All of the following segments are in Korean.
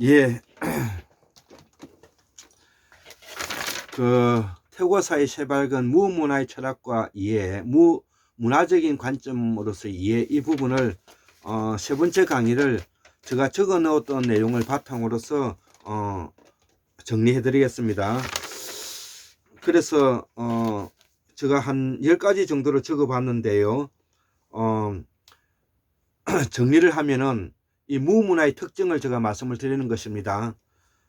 예. 그 태고사의 새발견 무문화의 철학과 이해, 무 문화적인 관점으로서 이해 이 부분을 어, 세 번째 강의를 제가 적어 넣었던 내용을 바탕으로서 어, 정리해 드리겠습니다. 그래서 어, 제가 한 10가지 정도로 적어 봤는데요. 어, 정리를 하면은 이 무문화의 특징을 제가 말씀을 드리는 것입니다.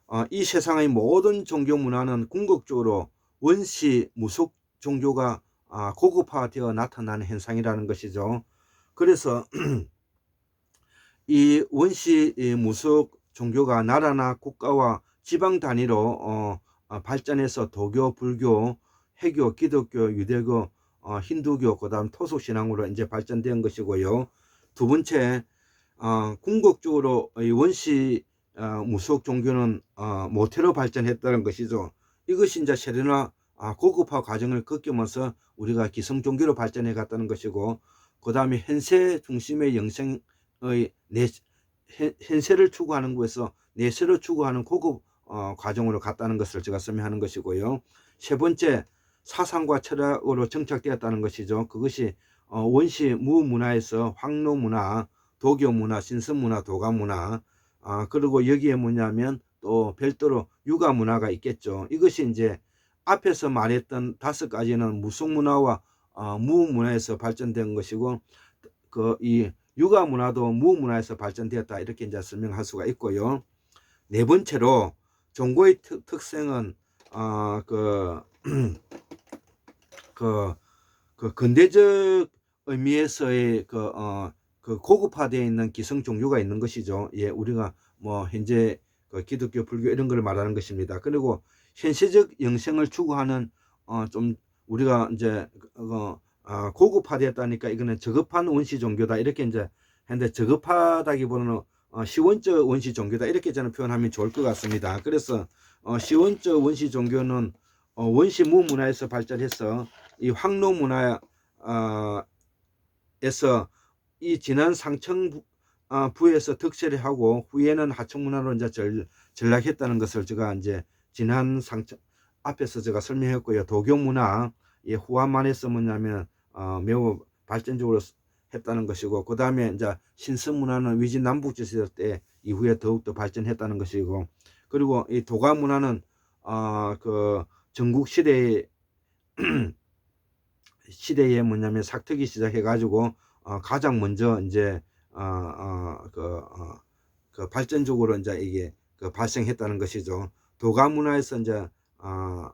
어, 이 세상의 모든 종교 문화는 궁극적으로 원시 무속 종교가 아, 고급화되어 나타나는 현상이라는 것이죠. 그래서 이 원시 이 무속 종교가 나라나 국가와 지방 단위로 어, 어, 발전해서 도교, 불교, 해교, 기독교, 유대교, 어, 힌두교, 그다음 토속 신앙으로 이제 발전된 것이고요. 두 번째, 어, 궁극적으로 이 원시 어, 무속 종교는 어, 모태로 발전했다는 것이죠. 이것이 이제 세련화 아, 고급화 과정을 겪으면서 우리가 기성 종교로 발전해 갔다는 것이고, 그 다음에 현세 중심의 영생의 내, 현- 현세를 추구하는 곳에서 내세를 추구하는 고급 어, 과정으로 갔다는 것을 제가 설명하는 것이고요. 세 번째, 사상과 철학으로 정착되었다는 것이죠. 그것이 어, 원시 무문화에서 황로 문화, 도교 문화, 신선 문화, 도가 문화, 아, 그리고 여기에 뭐냐면 또 별도로 육아 문화가 있겠죠. 이것이 이제 앞에서 말했던 다섯 가지는 무속 문화와 어, 무문화에서 발전된 것이고 그 이 육아 문화도 무문화에서 발전되었다 이렇게 이제 설명할 수가 있고요. 네 번째로 종고의 특, 특성은 어 그 그, 그 근대적 의미에서의 그, 어, 그 고급화되어 있는 기성 종교가 있는 것이죠. 예, 우리가 뭐 현재 그 기독교, 불교 이런 걸 말하는 것입니다. 그리고 현세적 영생을 추구하는 어, 좀 우리가 이제 어, 아, 고급화되었다니까 이거는 저급한 원시 종교다 이렇게 이제 했는데 저급하다기보다는 어, 시원적 원시 종교다 이렇게 저는 표현하면 좋을 것 같습니다. 그래서 어, 시원적 원시 종교는 어, 원시 무 문화에서 발전해서 이 황로 문화 어, 에서 이 지난 상청 부, 어, 득세를 하고 후에는 하청 문화로 이제 전, 전락했다는 것을 제가 이제 지난 상청 앞에서 제가 설명했고요. 도교 문화 예, 후한만에서 뭐냐면 어, 매우 발전적으로 했다는 것이고 그 다음에 이제 신성 문화는 위진 남북 지세 때 이후에 더욱더 발전했다는 것이고 그리고 이 도가 문화는 어, 그 전국 시대에 시대에 뭐냐면 삭트기 시작해 가지고 어, 가장 먼저 이제 어, 어, 그, 어, 그 발전적으로 이제 이게 그 발생했다는 것이죠. 도가 문화에서 이제 어,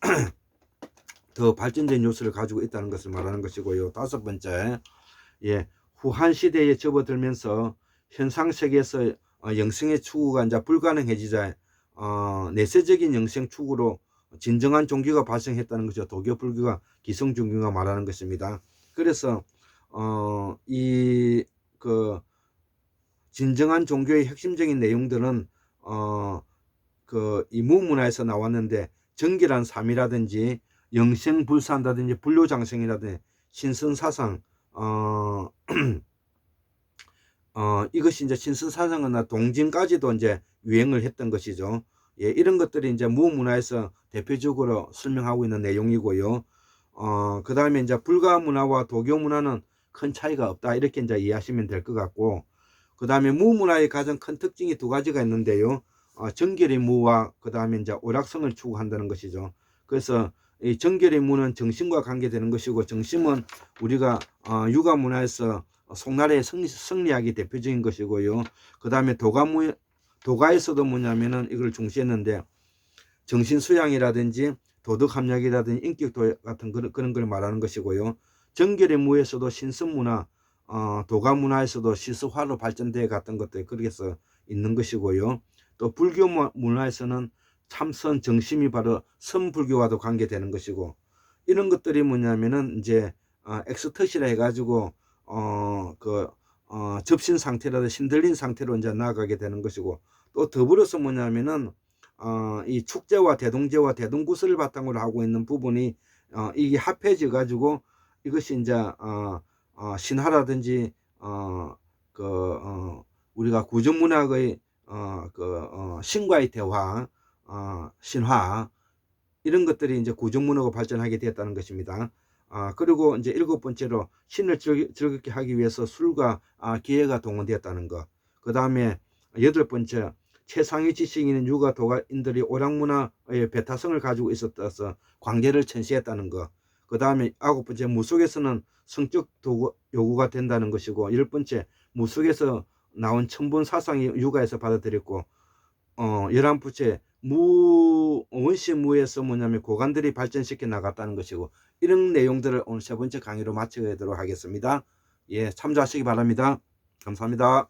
더 발전된 요소를 가지고 있다는 것을 말하는 것이고요. 다섯 번째, 예, 후한 시대에 접어들면서 현상 세계에서 어, 영생의 추구가 이제 불가능해지자 어, 내세적인 영생 추구로 진정한 종교가 발생했다는 것이죠. 도교 불교가 기성 종교가 말하는 것입니다. 그래서 어, 이 그 진정한 종교의 핵심적인 내용들은 어, 그 이 무 문화에서 나왔는데 정결한 삶이라든지 영생불사한다든지 불교장생이라든지 신선사상 어, 어, 이것이 이제 신선사상이나 동진까지도 이제 유행을 했던 것이죠. 예, 이런 것들이 이제 무문화에서 대표적으로 설명하고 있는 내용이고요. 어, 그 다음에 이제 불가 문화와 도교 문화는 큰 차이가 없다. 이렇게 이제 이해하시면 될 것 같고, 그 다음에 무문화의 가장 큰 특징이 두 가지가 있는데요. 어, 정결의 무와 그 다음에 이제 오락성을 추구한다는 것이죠. 그래서 이 정결의 무는 정신과 관계되는 것이고, 정신은 우리가 어, 육아 문화에서 송나라의 승리, 승리학이 대표적인 것이고요. 그 다음에 도가무, 도가에서도 뭐냐면은 이걸 중시했는데 정신 수양이라든지 도덕 함량이라든지 인격 도 같은 그런, 그런 걸 말하는 것이고요. 정결의 무에서도 신선 문화, 어, 도가 문화에서도 시스화로 발전되어 갔던 것들 그렇게서 있는 것이고요. 또 불교 무- 문화에서는 참선 정심이 바로 선불교와도 관계되는 것이고 이런 것들이 뭐냐면은 이제 어, 엑스터시라 해가지고 어그 어, 접신 상태라도 신들린 상태로 이제 나아가게 되는 것이고 또 더불어서 뭐냐면은 어, 이 축제와 대동제와 대동구슬을 바탕으로 하고 있는 부분이 어, 이게 합해져 가지고 이것이 이제 어, 어, 신화라든지 어, 그 어, 우리가 구전문학의 어, 그, 어, 신과의 대화, 어, 신화, 이런 것들이 이제 구정문화가 발전하게 되었다는 것입니다. 아, 그리고 이제 일곱 번째로 신을 즐, 즐겁 게 하기 위해서 술과 아, 기회가 동원되었다는 것. 그 다음에 여덟 번째, 최상위 지식인 육아 도가인들이 오락문화의 배타성을 가지고 있었다서 관계를 천시했다는 것. 그 다음에 아홉 번째, 무속에서는 성적 도구, 요구가 된다는 것이고, 열 번째, 무속에서 나온 천본 사상이 육아에서 받아들였고, 어, 열한 번째, 무, 원시 무에서 뭐냐면 고관들이 발전시켜 나갔다는 것이고, 이런 내용들을 오늘 세 번째 강의로 마치도록 하겠습니다. 예, 참조하시기 바랍니다. 감사합니다.